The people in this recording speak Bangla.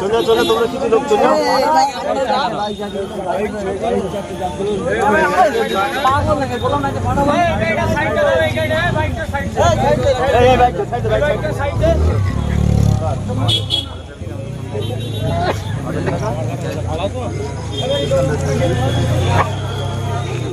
চলে চলে তোমরা কিছু লোক চলে বাইকটা